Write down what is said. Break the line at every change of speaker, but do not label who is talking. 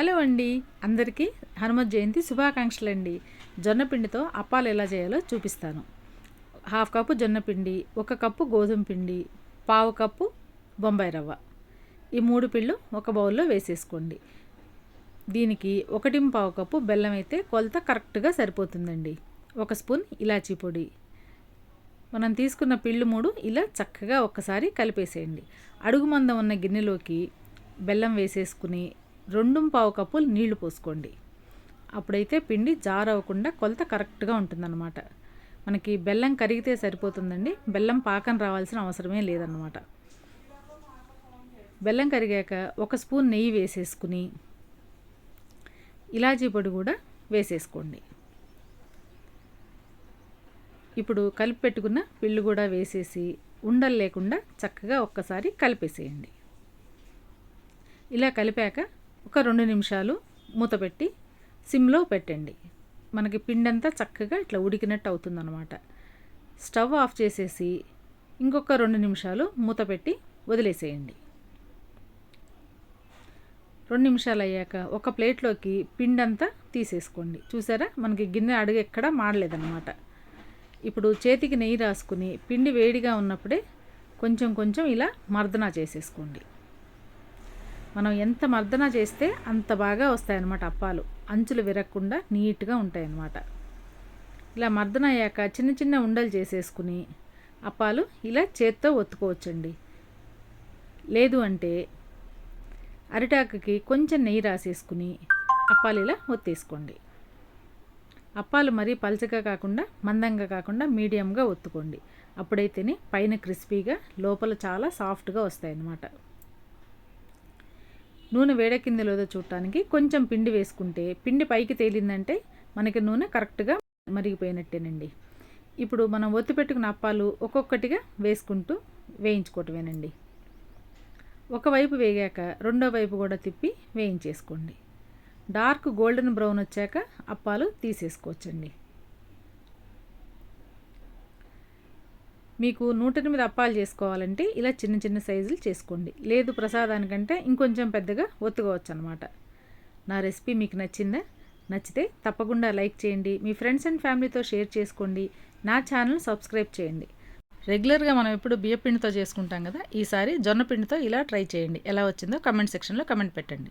Hello అండి. అందరికీ హనుమత్ జయంతి శుభాకాంక్షలు అండి జొన్న పిండితో అప్పాలు ఎలా చేయాలో చూపిస్తాను. హాఫ్ కప్పు జొన్న పిండి ఒక కప్పు గోధుమ పిండి పావు కప్పు బొంబాయి రవ్వ. ఈ మూడు పిళ్ళు ఒక బౌల్లో వేసేసుకోండి. దీనికి ఒకటి పావు కప్పు బెల్లం అయితే కొలత కరెక్ట్గా సరిపోతుందండి. ఒక స్పూన్ ఇలాచీ పొడి. మనం తీసుకున్న పిళ్ళు మూడు ఇలా చక్కగా ఒక్కసారి కలిపేసేయండి. అడుగు మందం ఉన్న గిన్నెలోకి బెల్లం వేసేసుకుని రెండు పావు కప్పులు నీళ్ళు పోసుకోండి. అప్పుడైతే పిండి జారవకుండా కొలత కరెక్ట్గా ఉంటుందన్నమాట. మనకి బెల్లం కరిగితే సరిపోతుందండి. బెల్లం పాకం రావాల్సిన అవసరమే లేదన్నమాట. బెల్లం కరిగాక ఒక స్పూన్ నెయ్యి వేసేసుకుని ఇలాచీ పొడి కూడా వేసేసుకోండి. ఇప్పుడు కలిపి పెట్టుకున్న పిల్లు కూడా వేసేసి ఉండలు లేకుండా చక్కగా ఒక్కసారి కలిపేసేయండి. ఇలా కలిపాక ఒక రెండు నిమిషాలు మూత పెట్టి సిమ్లో పెట్టండి. మనకి పిండంతా చక్కగా ఇట్లా ఉడికినట్టు అవుతుందన్నమాట. స్టవ్ ఆఫ్ చేసేసి ఇంకొక రెండు నిమిషాలు మూత పెట్టి వదిలేసేయండి. రెండు నిమిషాలు అయ్యాక ఒక ప్లేట్లోకి పిండంతా తీసేసుకోండి. చూసారా? మనకి గిన్నె అడుగు ఎక్కడా మాడలేదన్నమాట. ఇప్పుడు చేతికి నెయ్యి రాసుకుని పిండి వేడిగా ఉన్నప్పుడే కొంచెం కొంచెం ఇలా మర్దనా చేసేసుకోండి. మనం ఎంత మర్దన చేస్తే అంత బాగా వస్తాయన్నమాట అప్పాలు. అంచులు విరగకుండా నీట్గా ఉంటాయన్నమాట. ఇలా మర్దన అయ్యాక చిన్న చిన్న ఉండలు చేసేసుకుని అప్పాలు ఇలా చేత్తో ఒత్తుకోవచ్చండి. లేదు అంటే అరిటాకుకి కొంచెం నెయ్యి రాసేసుకుని అప్పాలు ఇలా ఒత్తేసుకోండి. అప్పాలు మరీ పలచగా కాకుండా మందంగా కాకుండా మీడియంగా ఒత్తుకోండి. అప్పుడైతేనే పైన క్రిస్పీగా లోపల చాలా సాఫ్ట్గా వస్తాయన్నమాట. నూనె వేడెక్కింది లేదో చూడటానికి కొంచెం పిండి వేసుకుంటే పిండి పైకి తేలిందంటే మనకి నూనె కరెక్ట్గా మరిగిపోయినట్టేనండి. ఇప్పుడు మనం ఒత్తి పెట్టుకున్న అప్పాలు ఒక్కొక్కటిగా వేసుకుంటూ వేయించుకోవటమేనండి. ఒకవైపు వేగాక రెండో వైపు కూడా తిప్పి వేయించేసుకోండి. డార్క్ గోల్డెన్ బ్రౌన్ వచ్చాక అప్పాలు తీసేసుకోవచ్చండి. మీకు నూట ఎనిమిది అప్పాలు చేసుకోవాలంటే ఇలా చిన్న చిన్న సైజులు చేసుకోండి. లేదు ప్రసాదానికంటే ఇంకొంచెం పెద్దగా ఒత్తుకోవచ్చు అనమాట నా రెసిపీ మీకు నచ్చిందా? నచ్చితే తప్పకుండా లైక్ చేయండి. మీ ఫ్రెండ్స్ అండ్ ఫ్యామిలీతో షేర్ చేసుకోండి. నా ఛానల్ సబ్స్క్రైబ్ చేయండి. రెగ్యులర్గా మనం ఎప్పుడు బియ్యపిండితో చేసుకుంటాం కదా ఈసారి జొన్న పిండితో ఇలా ట్రై చేయండి. ఎలా వచ్చిందో కమెంట్ సెక్షన్లో కమెంట్ పెట్టండి.